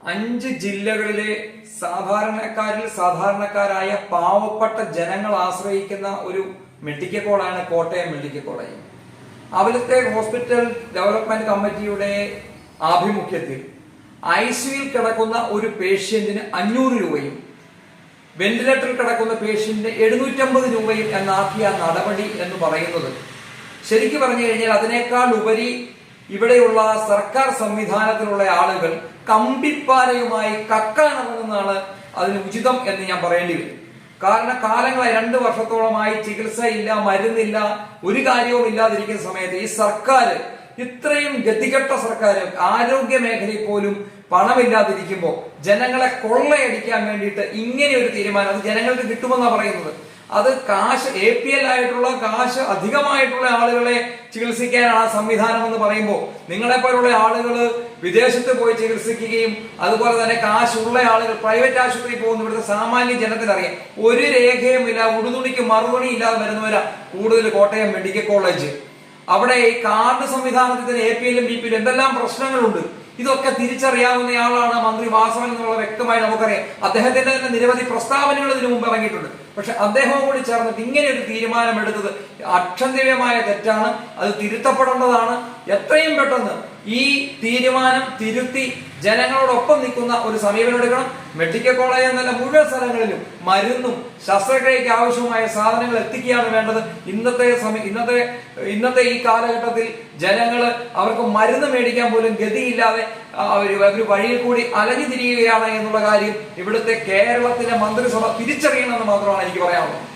അഞ്ച് ജില്ലകളിലെ സാധാരണക്കാരിൽ സാധാരണക്കാരായ പാവപ്പെട്ട ജനങ്ങൾ ആശ്രയിക്കുന്ന ഒരു മെഡിക്കൽ കോളാണ് കോട്ടയം മെഡിക്കൽ കോളേജ്. അവിടുത്തെ ഹോസ്പിറ്റൽ ഡെവലപ്മെന്റ് കമ്മിറ്റിയുടെ ആഭിമുഖ്യത്തിൽ ഐ കിടക്കുന്ന ഒരു പേഷ്യന്റിന് അഞ്ഞൂറ് രൂപയും വെന്റിലേറ്ററിൽ കിടക്കുന്ന പേഷ്യന്റിന് എഴുന്നൂറ്റമ്പത് രൂപയും എന്നാക്കിയ നടപടി എന്ന് പറയുന്നത് ശരിക്കും പറഞ്ഞു കഴിഞ്ഞാൽ അതിനേക്കാൾ ഉപരി ഇവിടെയുള്ള സർക്കാർ സംവിധാനത്തിലുള്ള ആളുകൾ കമ്പിപ്പാരയുമായി കക്കാനിറങ്ങുന്നതാണ് അതിന് ഉചിതം എന്ന് ഞാൻ പറയേണ്ടി വരും. കാരണം കാലങ്ങളായി രണ്ട് വർഷത്തോളമായി ചികിത്സയില്ല മരുന്നില്ല ഒരു കാര്യവും ഇല്ലാതിരിക്കുന്ന സമയത്ത് ഈ സർക്കാർ ഇത്രയും ഗതികെട്ട സർക്കാർ ആരോഗ്യ മേഖലയിൽ പോലും പണമില്ലാതിരിക്കുമ്പോൾ ജനങ്ങളെ കൊള്ളയടിക്കാൻ വേണ്ടിയിട്ട് ഇങ്ങനെ ഒരു തീരുമാനം അത് ജനങ്ങൾക്ക് കിട്ടുമെന്നാണ് പറയുന്നത്. അത് കാശ് എ പി എൽ ആയിട്ടുള്ള കാശ് അധികമായിട്ടുള്ള ആളുകളെ ചികിത്സിക്കാനാണ് ആ സംവിധാനം എന്ന് പറയുമ്പോൾ നിങ്ങളെ പോലുള്ള ആളുകൾ വിദേശത്ത് പോയി ചികിത്സിക്കുകയും അതുപോലെ തന്നെ കാശുള്ള ആളുകൾ പ്രൈവറ്റ് ആശുപത്രി പോകുന്ന ഇവിടുത്തെ സാമാന്യ ജനത്തിനറിയാം. ഒരു രേഖയുമില്ല ഉടുതുണിക്ക് മറുപടി ഇല്ലാതെ വരുന്നവരാ കൂടുതൽ കോട്ടയം മെഡിക്കൽ കോളേജ്. അവിടെ ഈ കാർഡ് സംവിധാനത്തിന് എ പി എല്ലും ബി പി എല്ലും എന്തെല്ലാം പ്രശ്നങ്ങളുണ്ട്? ഇതൊക്കെ തിരിച്ചറിയാവുന്നയാളാണ് മന്ത്രി വാസവൻ എന്നുള്ള വ്യക്തമായി നമുക്കറിയാം. അദ്ദേഹത്തിന്റെ തന്നെ നിരവധി പ്രസ്താവനകൾ ഇതിനു മുമ്പ് ഇറങ്ങിയിട്ടുണ്ട്. പക്ഷെ അദ്ദേഹവും കൂടി ചേർന്നിട്ട് ഇങ്ങനെ ഒരു തീരുമാനമെടുത്തത് അക്ഷന്തിവ്യമായ തെറ്റാണ്. അത് തിരുത്തപ്പെടേണ്ടതാണ്. എത്രയും പെട്ടെന്ന് ഈ തീരുമാനം തിരുത്തി ജനങ്ങളോടൊപ്പം നിൽക്കുന്ന ഒരു സമീപനം എടുക്കണം. മെഡിക്കൽ കോളേജ് എന്നല്ല മുഴുവൻ സ്ഥലങ്ങളിലും മരുന്നും ശസ്ത്രക്രിയയ്ക്ക് ആവശ്യമായ സാധനങ്ങൾ എത്തിക്കുകയാണ് വേണ്ടത്. ഇന്നത്തെ സമയ ഇന്നത്തെ ഇന്നത്തെ ഈ കാലഘട്ടത്തിൽ ജനങ്ങൾ അവർക്ക് മരുന്ന് മേടിക്കാൻ പോലും ഗതിയില്ലാതെ ഒരു വഴിയിൽ കൂടി അലഞ്ഞു തിരിയുകയാണ് എന്നുള്ള കാര്യം ഇവിടുത്തെ കേരളത്തിലെ മന്ത്രിസഭ തിരിച്ചറിയണമെന്ന് മാത്രമാണ് എനിക്ക് പറയാനുള്ളത്.